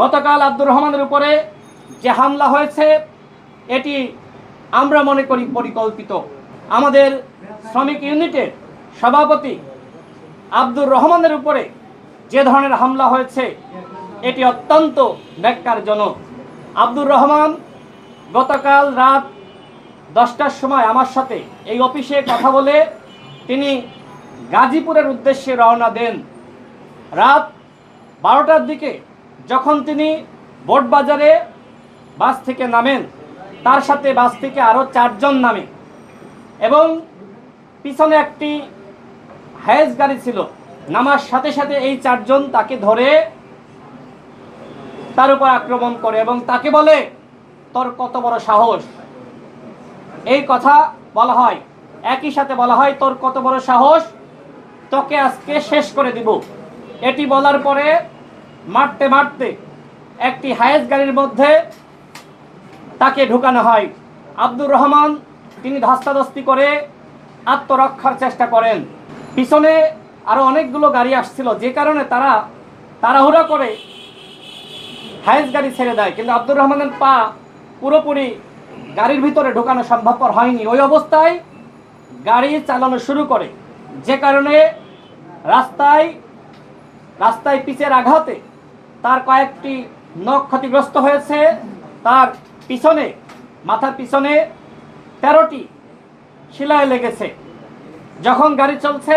গতকাল আব্দুর রহমানের উপরে যে হামলা হয়েছে, এটি আমরা মনে করি পরিকল্পিত। আমাদের শ্রমিক ইউনিটের সভাপতি আব্দুর রহমানের উপরে যে ধরনের হামলা হয়েছে, এটি অত্যন্ত ব্যাখ্যারজনক আব্দুর রহমান গতকাল রাত দশটার সময় আমার সাথে এই অফিসে কথা বলে তিনি গাজীপুরের উদ্দেশ্যে রওনা দেন। রাত বারোটার দিকে যখন তিনি বোটবাজারে বাস থেকে নামেন, তার সাথে বাস থেকে আরও চারজন নামে। এবং পিছনে একটি হায়েস গাড়ি ছিল, নামার সাথে সাথে এই চারজন তাকে ধরে তার উপর আক্রমণ করে এবং তাকে বলে, তোর কত বড় সাহস? এই কথা বলা হয়। একই সাথে বলা হয়, তোর কত বড় সাহস? তোকে আজকে শেষ করে দিব। এটি বলার পরে মারতে মারতে একটি হায়েস গাড়ির মধ্যে তাকে ঢুকানো হয়। আব্দুর রহমান, তিনি ধস্তাধস্তি করে আত্মরক্ষার চেষ্টা করেন। পিছনে আরও অনেকগুলো গাড়ি আসছিল, যে কারণে তারা তাড়াহুড়া করে হায়েস গাড়ি ছেড়ে দেয়। কিন্তু আব্দুর রহমানের পা পুরোপুরি গাড়ির ভিতরে ঢোকানো সম্ভবপর হয়নি। ওই অবস্থায় গাড়ি চালানো শুরু করে। যে কারণে রাস্তায় রাস্তায় পিচের আঘাতে তার কয়েকটি নখ ক্ষতিগ্রস্ত হয়েছে। তার পিছনে, মাথার পিছনে তেরোটি শিলায় লেগেছে। যখন গাড়ি চলছে,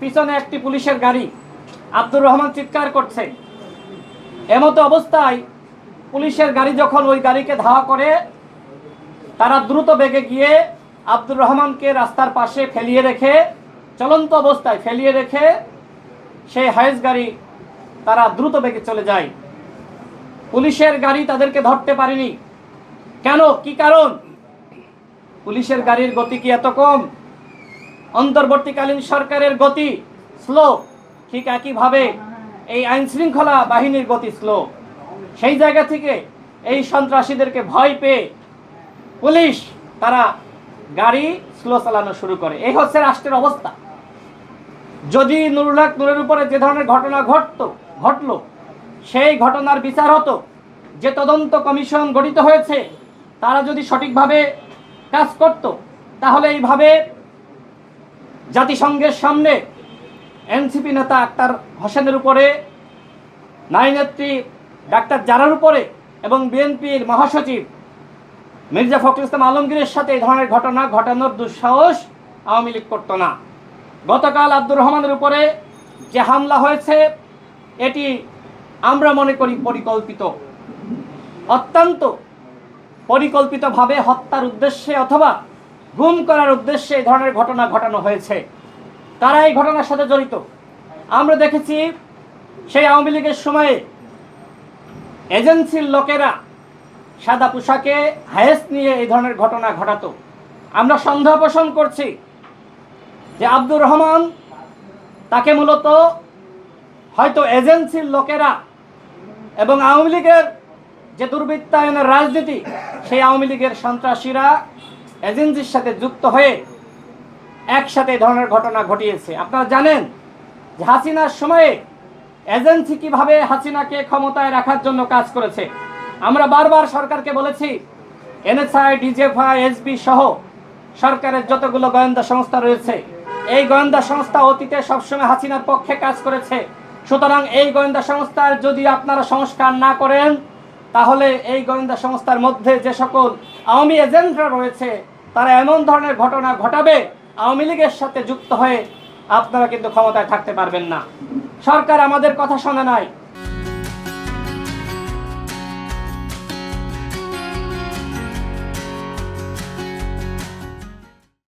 পিছনে একটি পুলিশের গাড়ি আব্দুর রহমান চিৎকার করছে। এমতো অবস্থায় পুলিশের গাড়ি যখন ওই গাড়িকে ধাওয়া করে, তারা দ্রুত বেগে গিয়ে আব্দুর রহমানকে রাস্তার পাশে ফেলিয়ে রেখে, চলন্ত অবস্থায় ফেলিয়ে রেখে সেই হায়েস গাড়ি তারা দ্রুত বেগে চলে যায়। পুলিশের গাড়ি তাদেরকে ধরতে পারেনি। কেন? কি কারণ? পুলিশের গাড়ির গতি কি এত কম? অন্তর্বর্তীকালীন সরকারের গতি স্লো। ঠিক একইভাবে এই আইন শৃঙ্খলা বাহিনীর গতি স্লো। সেই জায়গা থেকে এই সন্ত্রাসীদেরকে ভয় পেয়ে পুলিশ তারা গাড়ি স্লো চালানো শুরু করে। এই হচ্ছে রাষ্ট্রের অবস্থা। যদি নুরুল হক নুরের উপরে যে ধরনের ঘটনা ঘটতো ঘটলো। সেই ঘটনার বিচার হতো। যে তদন্ত কমিশন গঠিত হয়েছে, তারা যদি সঠিকভাবে কাজ করত, তাহলে এইভাবে জাতিসংঘের সামনে এনসিপি নেতা আক্তার হোসেনের উপরে, নারী নেত্রী ডাক্তার জারার উপরে এবং বিএনপির মহাসচিব মির্জা ফখরুল ইসলাম আলমগীরের সাথে এই ধরনের ঘটনা ঘটানোর দুঃসাহস আওয়ামী লীগ করতো না। গতকাল আব্দুর রহমানের উপরে যে হামলা হয়েছে এটি আমরা মনে করি পরিকল্পিত। অত্যন্ত পরিকল্পিতভাবে হত্যার উদ্দেশ্যে অথবা গুম করার উদ্দেশ্যে এই ধরনের ঘটনা ঘটানো হয়েছে। তারা এই ঘটনার সাথে জড়িত। আমরা দেখেছি সেই আওয়ামী লীগের সময়ে এজেন্সির লোকেরা সাদা পোশাকে হায়েস নিয়ে এই ধরনের ঘটনা ঘটাতো। আমরা সন্দেহ পোষণ করছি যে আব্দুর রহমান তাকে মূলত হয়তো এজেন্সির লোকেরা এবং আওয়ামী লীগের যে দুর্বৃত্তায়নের রাজনীতি, সেই আওয়ামী লীগের সন্ত্রাসীরা এজেন্সির সাথে যুক্ত হয়ে একসাথে এই ধরনের ঘটনা ঘটিয়েছে। আপনারা জানেন যে হাসিনার সময়ে এজেন্সি কীভাবে হাসিনাকে ক্ষমতায় রাখার জন্য কাজ করেছে। আমরা বারবার সরকারকে বলেছি, এনএসআই, ডিজেফআই, এসবি সহ সরকারের যতগুলো গোয়েন্দা সংস্থা রয়েছে, এই গোয়েন্দা সংস্থা অতীতে সবসময় হাসিনার পক্ষে কাজ করেছে। সুতরাং এই গোয়েন্দা সংস্থার যদি আপনারা সংস্কার না করেন, তাহলে এই গোয়েন্দা সংস্থার মধ্যে যে সকল আওয়ামী এজেন্টরা রয়েছে, তারা এমন ধরনের ঘটনা ঘটাবে, আওয়ামী লীগের সাথে যুক্ত হয়ে আপনারা কিন্তু ক্ষমতায় থাকতে পারবেন না। সরকার আমাদের কথা শোনে নাই।